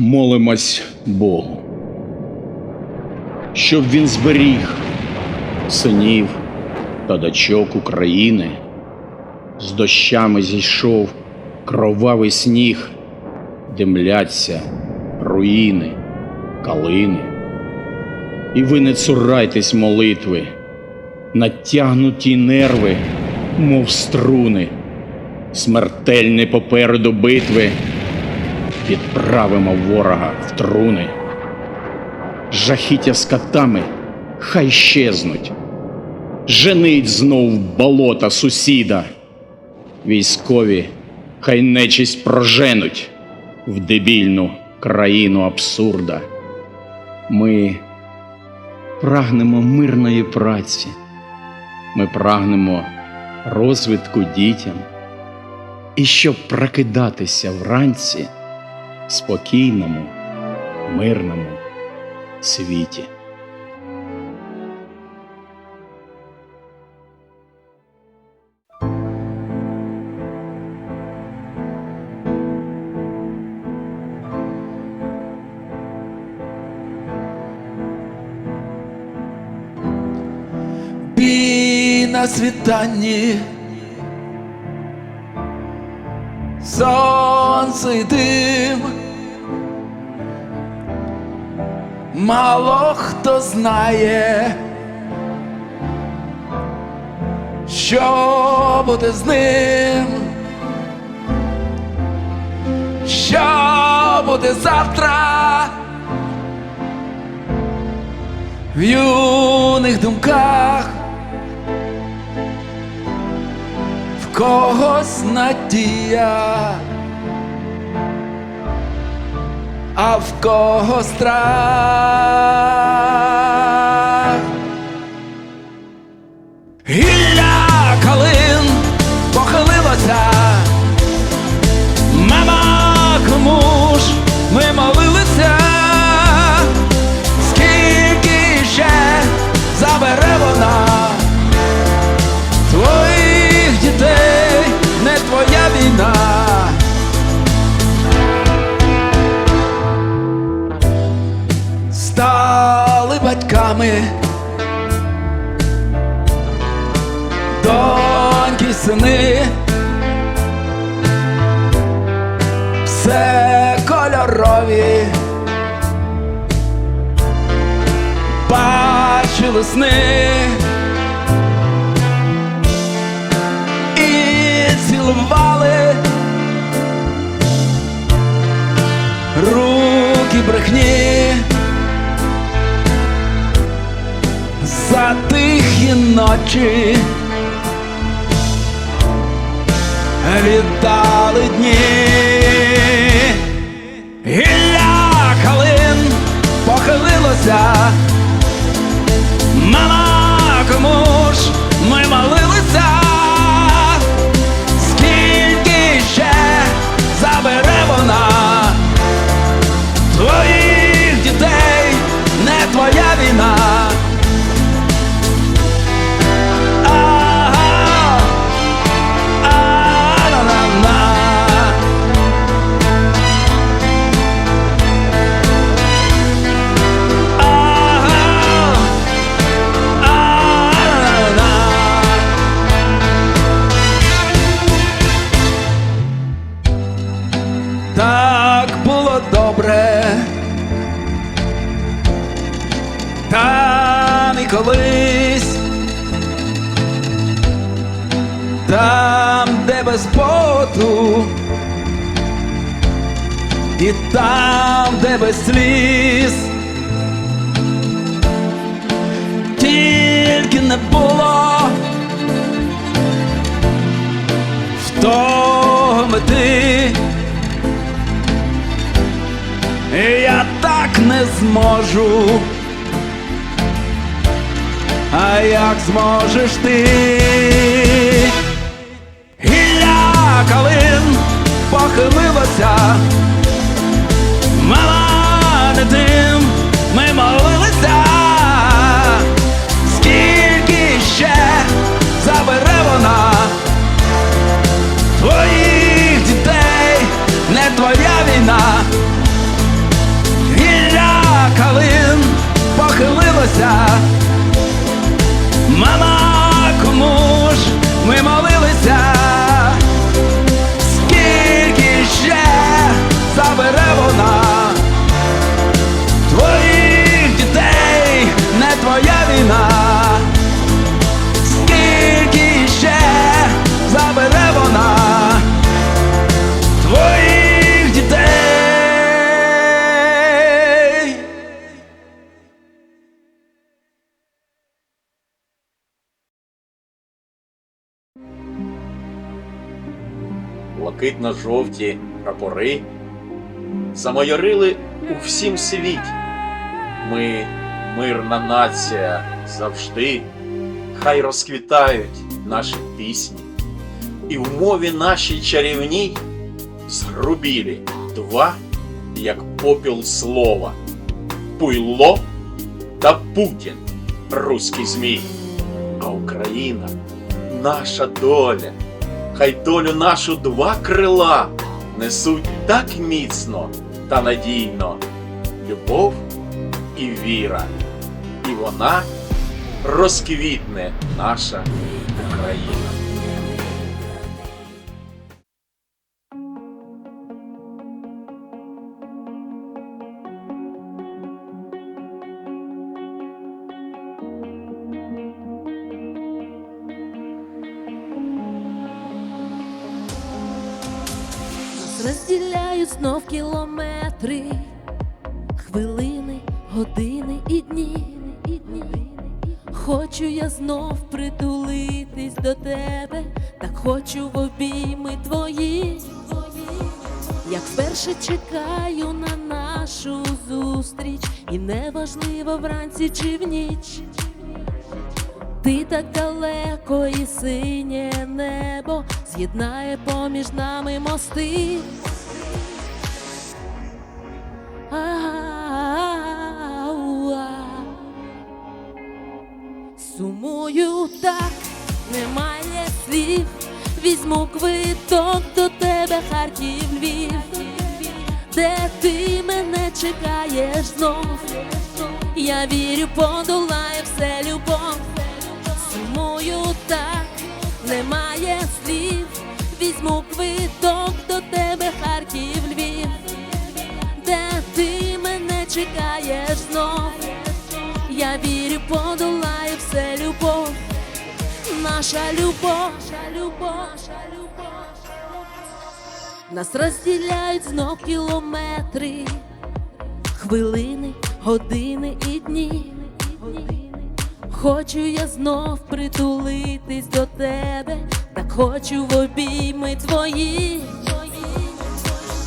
молимось Богу, щоб він зберіг синів та дочок України. З дощами зійшов кровавий сніг, димляться руїни, калини. І ви не цурайтесь молитви, натягнуті нерви, мов струни, смертельні попереду битви, відправимо ворога в труни. Жахіття з катами хай щезнуть, женить знов болота сусіда. Військові хай нечість проженуть в дебільну країну абсурда. Ми прагнемо мирної праці, ми прагнемо розвитку дітям, і щоб прокидатися вранці спокійному, мирному світі. На світанні, сонце й дим, мало хто знає, що буде з ним, що буде завтра. В юних думках когось надія, а в кого страх. Гілля калин похилилося, мама, кому батьками, доньки, сини, все кольорові. бачили сни. І цілували. Руки брехні тихі ночі віддали дні. Гілля калин похилилося. І там, де без сліз. тільки не було в того мети. І Я так не зможу. А як зможеш ти? Гілля калин похилилося, мала не тим, ми молилися. Блакитно-жовті прапори замайорили у всім світі. Ми, мирна нація, завжди, хай розквітають наші пісні, і в мові нашій чарівній згрубілі два, як попіл слова, пуйло та Путін, руський змій. А Україна наша доля, хай долю нашу два крила несуть так міцно та надійно любов і віра, і вона розквітне наша Україна. Кілометри, хвилини, години і дні. і дні. Хочу я знов притулитись до тебе, так хочу в обійми твої. Як вперше чекаю на нашу зустріч, і неважливо вранці чи в ніч. Ти так далеко і синє небо з'єднає поміж нами мости. Так, немає слів. Візьму квиток до тебе, Харків, Львів, де ти мене чекаєш знов. Я вірю, подолає все любов. Сумую так, немає слів. Візьму квиток Наша любов. Нас розділяють знов кілометри, хвилини, години і дні. Хочу я знов притулитись до тебе, так хочу в обійми твої.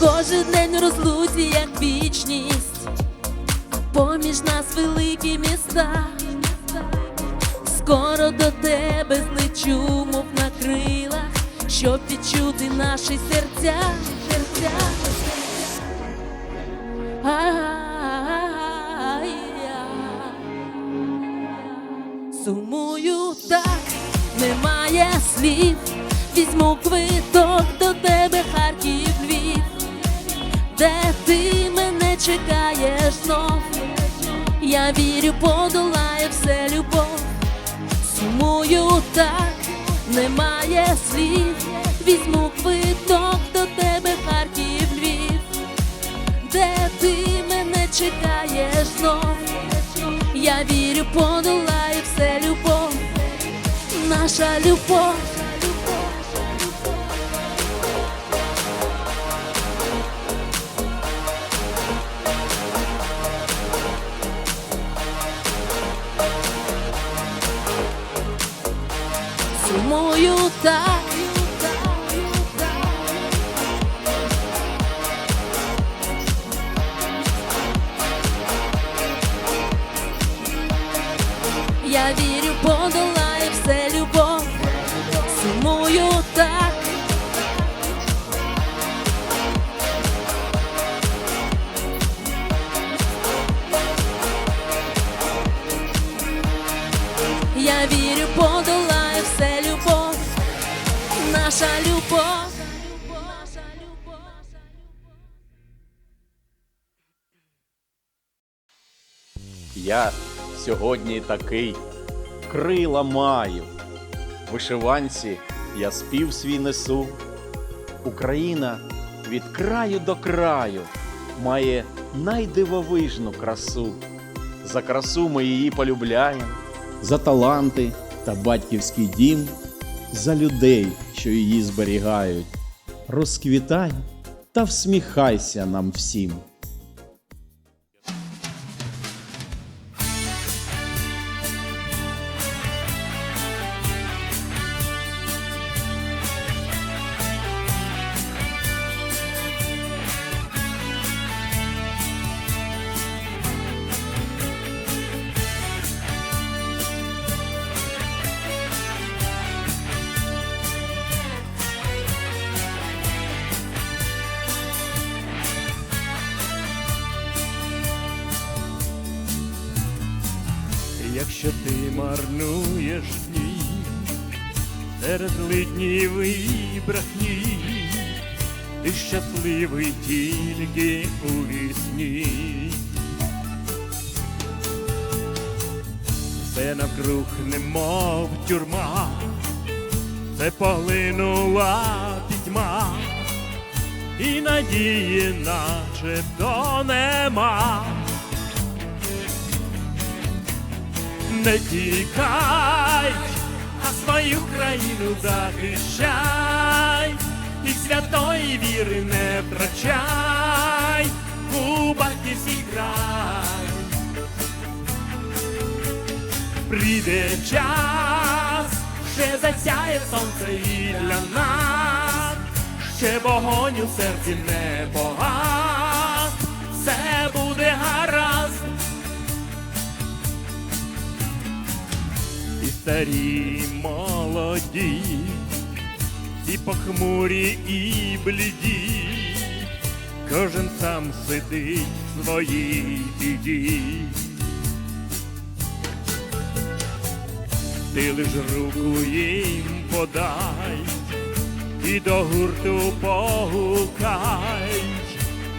Кожен день в розлуці, як вічність, поміж нас великі міста. Скоро до тебе злечу, мов на крилах, щоб відчути наші серця, серця. Сумую так, немає слів. Візьму квиток до тебе, Харків, Львів, де ти мене чекаєш знов. Я вірю, подолає все любов. Сумую так, немає слів. Візьму квиток до тебе, Харків, Львів, де ти мене чекаєш знов. Я вірю, подолає все любов, наша любов. Сумую так. Я вірю, подолає все любов, сумую так. Я вірю, любов, наша любов. Я сьогодні такий, крила маю. Вишиванці я спів свій несу. Україна від краю до краю має найдивовижну красу. За красу ми її полюбляємо, за таланти та батьківський дім, за людей, що її зберігають. Розквітай та всміхайся нам всім. Що ти марнуєш дні серед литнів і брехні, ти щасливий тільки у вісні. Все навкруг немов тюрма, це поглинула пітьма, і надії наче то нема. Не тікай, а свою країну захищай, і святої віри не втрачай у батьківський край. Прийде час, ще засяє сонце і для нас, ще вогонь у серці не погас, старі, молоді, і похмурі, і бліді, кожен сам сидить в своїй біді. Ти лиш руку їм подай і до гурту погукай,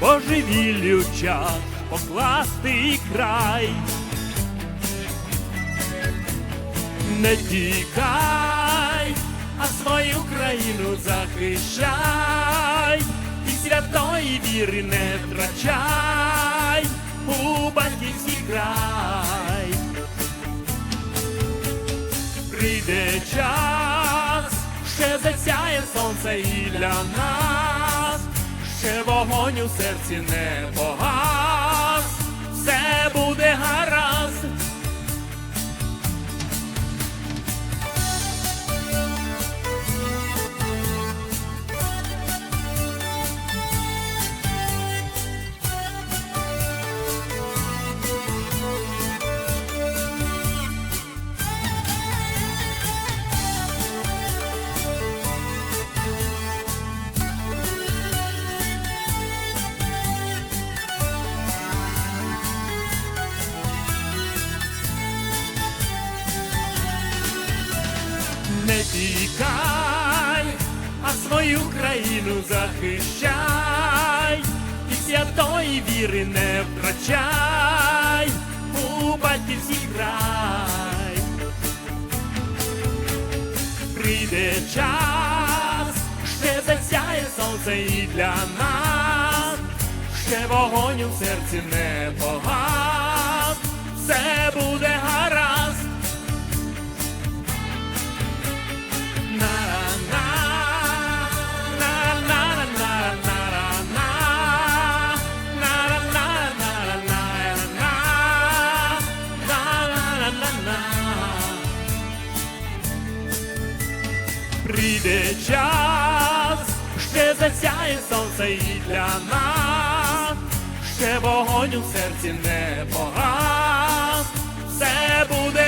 божевіллю час покласти край. Не тікай, а свою країну захищай, і святої віри не втрачай у батьківський край. Прийде час, ще засяє сонце і для нас, ще вогонь у серці не погас, все буде гаразд. Свою країну захищай, і святої віри не втрачай у батьківський край. Прийде час, ще засяє сонце і для нас, ще вогонь у серці не погас, все буде гаразд. Прийде час, ще засяє сонце і для нас, ще вогонь у серці не погас, все буде.